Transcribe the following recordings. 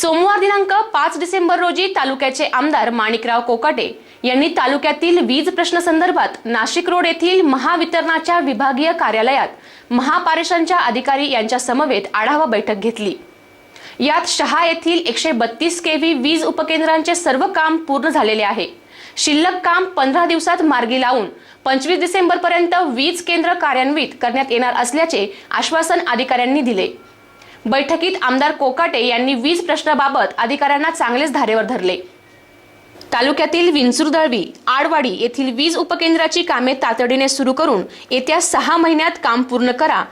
सोमवार दिनांक पाच डिसेंबर रोजी तालुक्याचे आमदार माणिकराव कोकाटे यांनी तालुक्यातील वीज प्रश्न संदर्भात नाशिक रोड येथील महावितरणाच्या विभागीय कार्यालयात महापारेषणच्या अधिकारी यांच्या समवेत आढावा बैठक घेतली. यात शहा येथील एकशे बत्तीस केव्ही वीज उपकेंद्रांचे सर्व काम पूर्ण झालेले आहे. शिल्लक काम पंधरा दिवसात मार्गी लावून पंचवीस डिसेंबर पर्यंत वीज केंद्र कार्यान्वित करण्यात येणार असल्याचे आश्वासन अधिकाऱ्यांनी दिले. बैठकीत आमदार कोकाटे यांनी वीज प्रश्नाबाबत अधिकाऱ्यांना चांगलेच धारेवर धरले. तालुक्यातील विंचुरदळवी आडवाडी येथील वीज उपकेंद्राची कामे तातडीने सुरू करून येत्या सहा महिन्यात काम पूर्ण करा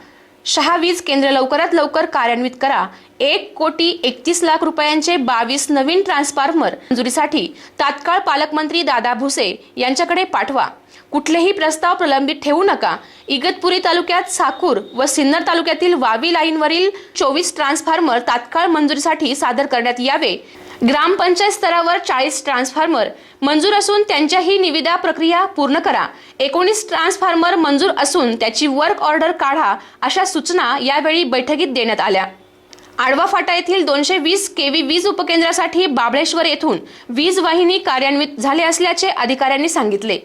शहा वीज केंद्र लवकरात लवकर कार्यान्वित करा. एक कोटी एकतीस लाख रुपयांचे बावीस नवीन ट्रान्सफॉर्मर मंजुरीसाठी तात्काळ पालकमंत्री दादा भुसे यांच्याकडे पाठवा. कुठलेही प्रस्ताव प्रलंबित ठेवू नका. इगतपुरी तालुक्यात साकूर व सिन्नर तालुक्यातील वावी लाईनवरील चोवीस ट्रान्सफॉर्मर तात्काळ मंजुरीसाठी सादर करण्यात यावे. ग्रामपंचायत स्तरावर चाळीस ट्रान्सफॉर्मर मंजूर असून त्यांच्याही निविदा प्रक्रिया पूर्ण करा. एकोणीस ट्रान्सफॉर्मर मंजूर असून त्याची वर्क ऑर्डर काढा अशा सूचना यावेळी बैठकीत देण्यात आल्या. आडवा फाटा येथील दोनशे वीस केव्ही वीज उपकेंद्रासाठी बाबळेश्वर येथून वीज वाहिनी कार्यान्वित झाले असल्याचे अधिकाऱ्यांनी सांगितले.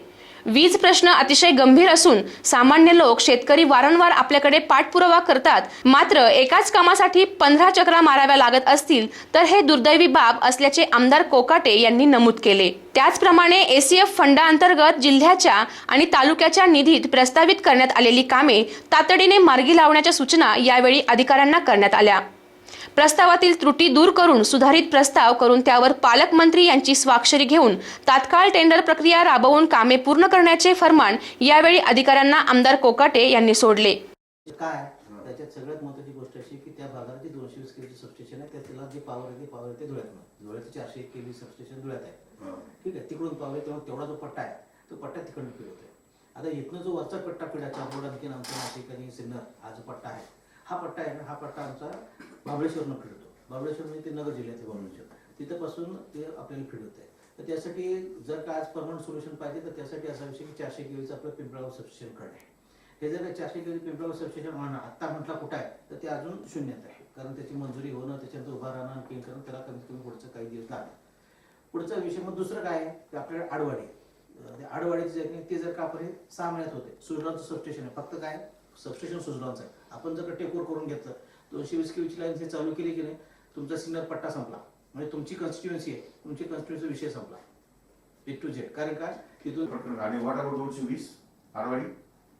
वीज प्रश्न अतिशय गंभीर असून सामान्य लोक शेतकरी वारंवार आपल्याकडे पाठपुरावा करतात. मात्र एकाच कामासाठी पंधरा चक्रा माराव्या लागत असतील तर हे दुर्दैवी बाब असल्याचे आमदार कोकाटे यांनी नमूद केले. त्याचप्रमाणे एसीएफ फंडाअंतर्गत जिल्ह्याच्या आणि तालुक्याच्या निधीत प्रस्तावित करण्यात आलेली कामे तातडीने मार्गी लावण्याच्या सूचना यावेळी अधिकाऱ्यांना करण्यात आल्या. प्रस्तावातील त्रुटी दूर करून सुधारित प्रस्ताव करून त्यावर पालकमंत्री यांची स्वाक्षरी घेऊन तात्काळ टेंडर प्रक्रिया राबवून कामे पूर्ण करण्याचे फरमान यावेळी अधिकाऱ्यांना आमदार कोकाटे यांनी सोडले. म्हणजे काय? त्याच्यात सगळ्यात महत्वाची गोष्ट अशी की त्या भागात जे दोनशे वीस केली सबस्टेशन आहे. त्याला जे पॉवर आहे ते पॉवर आहे ते धुळ्यात धुळ्यात चारशे एक केली सबस्टेशन धुळ्यात आहे. ठीक आहे? तिकडून पॉवर आहे तेव्हा तेवढा जो पट्टा आहे तो पट्टा तिकडून फिरत आहे आता इथनं जो वरचा पट्टा फिरायचा बोर्ड आणखी आमचा नाशिक आणि सिन्नर हा जो पट्टा आहे हा पट्टा आहे ना हा पट्टा आमचा बाबळेश्वरनं फिरतो. बाबळेश्वर म्हणजे ते नगर जिल्ह्यात बाबळेश्वर. तिथंपासून ते आपल्याला फिरत आहे. तर त्यासाठी जर का आज परमनंट सोल्युशन पाहिजे तर त्यासाठी असा विषय की चारशे केवीचं आपलं पिंपळावर सबस्टेशनकडे आहे. हे जर चारशे केवी पिंपळावर सबस्टेशन म्हणा आत्ता म्हटलं कुठं आहे तर ते अजून शून्यात आहे. कारण त्याची मंजुरी होणं त्याच्यानंतर उभा राहणं आणखी करणं त्याला कमीत कमी पुढचं काही दिवस लागेल पुढचा विषय मग दुसरं काय आहे? की आपल्याकडे आडवाडी आडवाडीचे ते जर का आपण हे सहा महिन्यात होते. सुजलॉनचं सबस्टेशन आहे. फक्त काय? सबस्टेशन सुजलॉनचं आहे आपण जर का टेकओव्हर करून घेतलं दोनशे वीस केवीची लाईन हे चालू केली की नाही तुमचा सिन्नर पट्टा संपला. म्हणजे तुमची कॉन्स्टिट्युएन्सी आहे तुमची कॉन्स्टिट्युएन्सी विषय संपला. ए टू झेड कारण काय तिथून आणि वॉटर दोनशे वीस आरवाडी?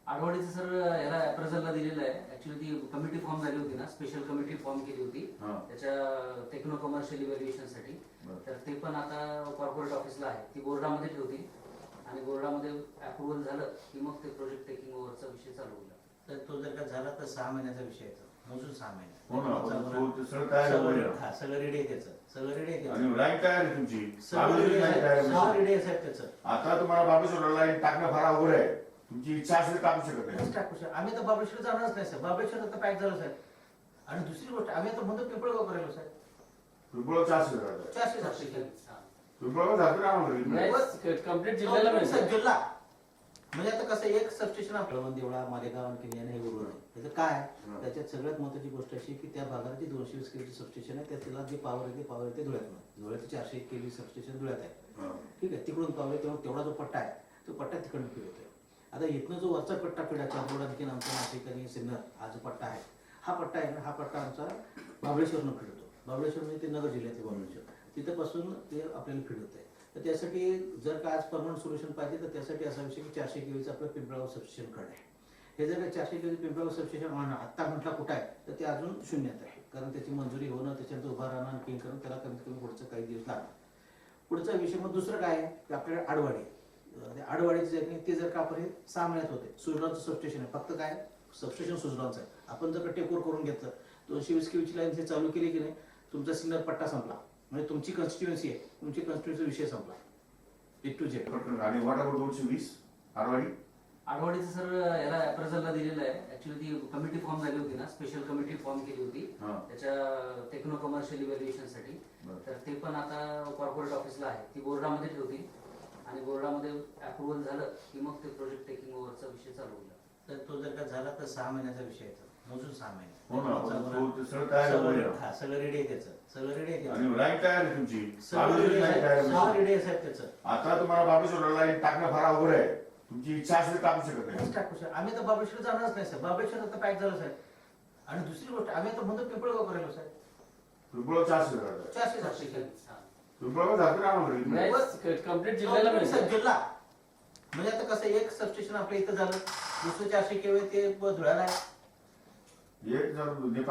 आठवडीचं सर याला अप्रेझलला दिलेलं आहे. ऍक्च्युली ती कमिटी फॉर्म झाली होती ना स्पेशल कमिटी फॉर्म केली होती. हा. त्याच्या टेक्नो कमर्शियल इव्हॅल्युएशनसाठी. तर ते पण आता कॉर्पोरेट ऑफिसला आहे. ती बोर्डामध्ये ठेवतील आणि बोर्डामध्ये अप्रुव्हल झालं की मग ते प्रोजेक्ट टेकिंग ओव्हरचा विषय चालू होईल. तर तो जर का झाला तर सहा महिन्याचा विषय आहे तो. मोजून सहा महिने हो ना, चालू तो- राहणार. ते सगळं तयार. हा, सगळं रेडी आहे त्याचं सगळं रेडी आहे आणि त्याचं लाईन काय आहे तुमची सगळं रेडी आहे आहे साहेब त्याचं आता तुम्हाला बाबेश्वर लाईन टाकणं फार अवघड आहे तुमची इच्छा असेल टाकू शकत नाही टाकू शकतो? आम्ही तर बाबळेश्वर जाणारच नाही साहेब बाबळेश्वर आता पॅक झालं साहेब आणि दुसरी गोष्ट आम्ही आता म्हणतो पिंपळगाव करायला साहेब पिंपळगाव चारशे चारशे चारशे सातशे केली. हा. पिंपळगाव जातो ना आम्हाला नाही, इकडे. कंप्लीट जिल्ह्याला हो, मिळतं. जिल्हा म्हणजे आता कसं एक सबस्टेशन आपलं देवळा मालेगाव आणखी हे उरलं नाही. त्याचं काय. त्याच्यात सगळ्यात महत्वाची गोष्ट अशी की त्या भागात जे दोनशे वीस केवीची सबस्टेशन आहे. त्याला जे पॉवर आहे ते पॉवर आहे ते धुळ्यात धुळ्यात चारशे एक केवी सबस्टेशन धुळ्यात आहे. ठीक आहे? तिकडून पॉवर आहे तेव्हा तेवढा जो पट्टा आहे तो पट्टा तिकडून फिरवतोय. आता इथनं जो वरचा पट्टा फिरायचा बोर्ड आणखी आमचा नाशिक आणि सिन्नर हा जो पट्टा आहे हा पट्टा आहे ना हा पट्टा आमचा महाबळेश्वरनं फिरतो महाबळेश्वर म्हणजे ते नगर जिल्ह्यात आहे महाबळेश्वर तिथंपासून ते आपल्याला फिरवत आहे तर त्यासाठी जर का आज परमनंट सोल्युशन पाहिजे तर त्यासाठी असा विषय की चारशे केवीचं आपलं पिंपळावर सबस्टेशनकडे आहे. हे जर का चारशे केवी पिंपळावर सबस्टेशन म्हणा आत्ता म्हटलं कुठं आहे तर ते अजून शून्यात आहे. कारण त्याची मंजुरी होणं त्याच्यानंतर उभा राहणं आणखी करणं त्याला कमीत कमी पुढचं काही दिवस लागणार. पुढचा विषय मग दुसरं काय आहे? की आपल्याकडे आडवाडी आडवाडीचे जे आहे ते जर का आपण हे सहा महिन्यात होते सुजलॉनचं सबस्टेशन आहे. फक्त काय? सबस्टेशन सुजलॉनचं आहे. आपण जर का टेकओव्हर करून घेतलं दोनशे वीस केवीची लाईन हे चालू केली की नाही तुमचा सिग्नल पट्टा संपला. म्हणजे तुमची कॉन्स्टिट्युएन्सी आहे. तुमची कॉन्स्टिट्युएन्सी विषय संपला. ए टू झेड आणि वॉटर दोनशे वीस आरवाडी? आठवडीचं सर याला अप्रेझलला दिलेलं आहे. ऍक्च्युली ती कमिटी फॉर्म झाली होती ना. स्पेशल कमिटी फॉर्म केली होती. हा. त्याच्या टेक्नो कमर्शियल इव्हॅल्युएशनसाठी. तर ते पण आता कॉर्पोरेट ऑफिसला आहे. ती बोर्डामध्ये ठेवतील. आणि बोर्डामध्ये अप्रुव्हल झालं की मग ते प्रोजेक्ट टेकिंग ओव्हरचा विषय चालू होईल. तर तो जर का झाला तर सहा महिन्याचा विषय. मोजून महिने हो ना, तो- ते सगळं तयार आहे सगळं-. हा, रेडी आहे त्याचं. सगळं रेडी आहे त्याचं. आणि लाईन तयार आहे तुमची. सगळं रेडी तयार आहे सगळं आहे. रेडी आहे साहेब त्याचं. आता तुम्हाला बाबेश्वरला लाईन टाकणं फार अवघड आहे. तुमची इच्छा असेल तर टाकू शकत नाही. काहीच टाकू शकत आम्ही तर बाबेश्वर जाणारच नाही साहेब. बाबेश्वर आता पॅक झालं साहेब. आणि दुसरी गोष्ट आम्ही आता म्हणतो पिंपळगाव करायला साहेब. पिंपळगाव चारशे करतात चारशे केली. हा. जातं ना आम्हाला साहेब, मिळतं जिल्हा. म्हणजे आता कसं एक सबस्टेशन आपल्या इथं झालं. दुसरं चारशे केवे ते धुळ्याला आहे. एक जर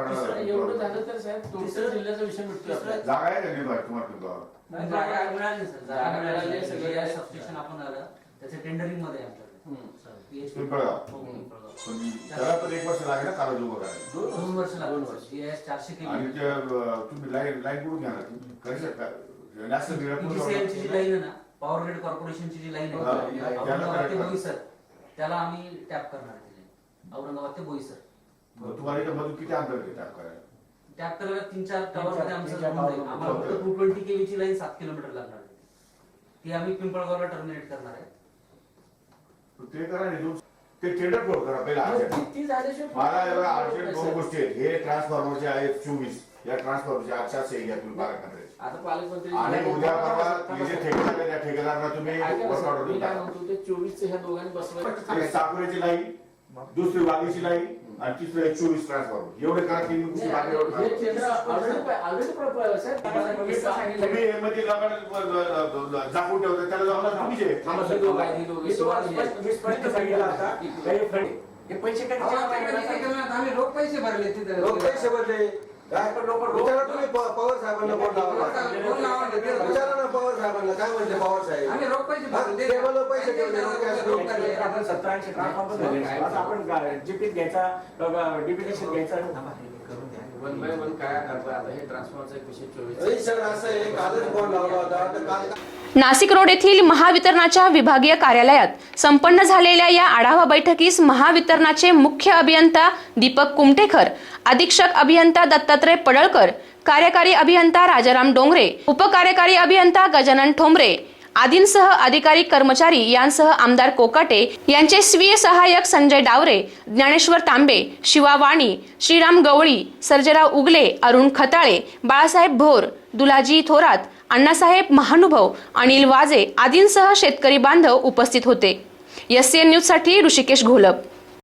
तिसरं एवढं झालं तर साहेब टोटल तिसरं- जिल्ह्याचा विषय मिळतो तिसरं- आपल्याला. जागा आहे का नेपाळ तुम्हाला नाही, जागा मिळाली सर. जागा मिळाली, सगळं आहे. सबस्टेशन आपण आलं त्याचे टेंडरिंगमध्ये आहे आमच्याकडे हम्म. PHP. पिंपळगाव. हो, पिंपळगाव. पण त्याला पण एक वर्ष लागेल ना कागद उभं करायला. दोन वर्ष चारशे आणि केली ते अं, तुम्ही लाईन लाईन कुठून घ्या करू शकता. नॅशनल PGCL ची जी ग्रीड लाईन आहे ना पॉवर ग्रीड कॉर्पोरेशनची जी लाईन हा, आहे त्याला औरंगाबाद ते बोईसर त्याला आम्ही टॅप करणार आहे. औरंगाबाद ते बोईसर तुम्हाला इथं मधून किती अंतर करायला टॅप करायला तीन चार टॉवर मध्ये आमचं जाईल. आम्हाला. फक्त टू ट्वेंटी लाईन सात किलोमीटर लागणार आहे ती आम्ही पिंपळगावला टर्मिनेट करणार आहे ते करा नाही दोन ते टेंडर फोड करा पहिला मग अर्जंट. ती- ती झाल्याशिवाय मला एवढा दोन. गोष्टी आहेत हे ट्रान्सफॉर्मरचे आहेत चोवीस या ट्रान्सफॉर्मरचे आजच्या सही घ्या तुम्ही पालकमंत्री आता पालकमंत्री आणि उद्या परवा हे जे ठेकेदार आहे, त्या ठेकेदारांना तुम्ही ऐका ना मी काय म्हणतो ते चोवीसचे ह्या दोघांनी बसवायचं एक साकुऱ्याची लाईन दुसरी वाघीची लाईन आणि तिसरं चोवीस ट्रान्सफॉर्मर एवढे करा बाकी एवढं हे. केंद्र ऑलरेडी ऑलरेडी साहेब मी तुम्ही मध्ये झाकून ठेवता त्याला आहे. थांबा, हे. मी मी पैसे आम्ही रोख पैसे भरले तिथे. लोक पैसे भरले. काय? विचारा तुम्ही प- पवार साहेबांना फोन लावा फोन लावा ना, ते- विचारा ना पवार साहेबांना काय म्हणते पवार साहेब? आम्ही रोख पैसे टेबलवर पैसे ठेवले रोख रोख भरले. आपण झाले आता आपण जीपीत घ्यायचा डिप्युटेशन घ्यायचा. थांबा, हे करून द्या वन बाय वन काय करता आता? हे ट्रान्सफॉर्मरचा एक विषय चोवीस. अरे सर असं आहे कालच फोन लावला होता. तर काल नाशिक रोड येथील महावितरणाच्या विभागीय कार्यालयात संपन्न झालेल्या या आढावा बैठकीस महावितरणाचे मुख्य अभियंता दीपक कुमटेकर अधीक्षक अभियंता दत्तात्रय पडळकर कार्यकारी अभियंता राजाराम डोंगरे उपकार्यकारी अभियंता गजानन ठोंबरे आदींसह अधिकारी कर्मचारी यांसह आमदार कोकाटे यांचे स्वीय सहाय्यक संजय डावरे ज्ञानेश्वर तांबे शिवा वाणी श्रीराम गवळी सर्जेराव उगले अरुण खताळे बाळासाहेब भोर दुलाजी थोरात अण्णासाहेब महानुभव अनिल वाजे आदींसह शेतकरी बांधव उपस्थित होते. एस एनसाठी ऋषिकेश घोलप.